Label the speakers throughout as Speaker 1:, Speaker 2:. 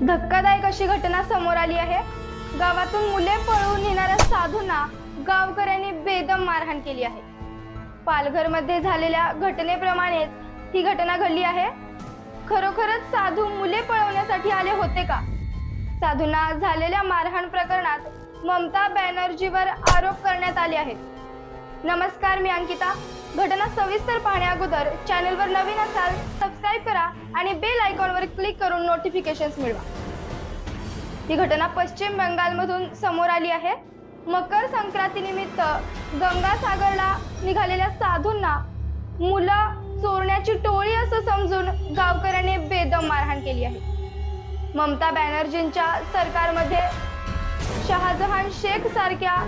Speaker 1: धक्कादायक अशी घटना समोर आली आहे. गावातून मुले पळवून येणाऱ्या साधूंना गावकऱ्यांनी बेदम मारहाण केली आहे. पालघरमध्ये झालेल्या घटनेप्रमाणेच ही घटना घडली आहे. खरोखरच साधू मुले पळवण्यासाठी आले होते का? साधूंना झालेल्या मारहाण प्रकरणात ममता बॅनर्जीवर आरोप करण्यात आले आहेत. नमस्कार मी अंकिता. घटना सविस्तर पाहण्या अगोदर चॅनलवर नवीन असाल सबस्क्राईब करा आणि बेल आयकॉनवर क्लिक करून नोटिफिकेशन्स मिळवा. ही घटना पश्चिम बंगालमधून समोर आली आहे. मकर संक्रांतीनिमित्त गंगासागरला निघालेल्या साधूंना मुलं चोरण्याची टोळी असं समजून गावकऱ्यांनी बेदम मारहाण केली आहे. ममता बॅनर्जींच्या सरकारमध्ये शहाजहान शेख सारख्या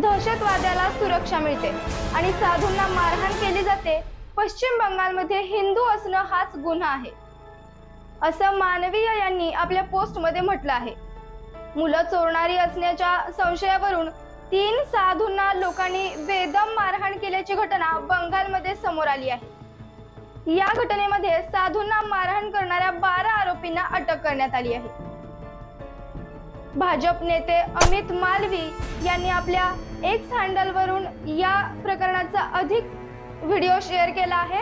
Speaker 1: दहशतवाद्याला सुरक्षा मिळते. आणि साधूंना मारहाण केली जाते. पश्चिम बंगालमध्ये हिंदू असणं हाच गुन्हा आहे. असं मानवीय यांनी आपल्या पोस्टमध्ये म्हटलं आहे. मुलं चोरणारी असण्याच्या संशयावरून तीन साधूंना लोकांनी बेदम मारहाण केल्याची घटना बंगालमध्ये समोर आली आहे. या घटनेमध्ये साधूंना मारहाण करणाऱ्या बारा आरोपींना अटक करण्यात आली आहे. भाजप नेते अमित मालवी यांनी आपल्या एक्स हँडलवरून या प्रकरणाचा अधिक व्हिडिओ शेअर केला आहे.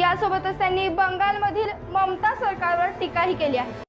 Speaker 1: यासोबतच त्यांनी बंगालमधील ममता सरकारवर टीकाही केली आहे.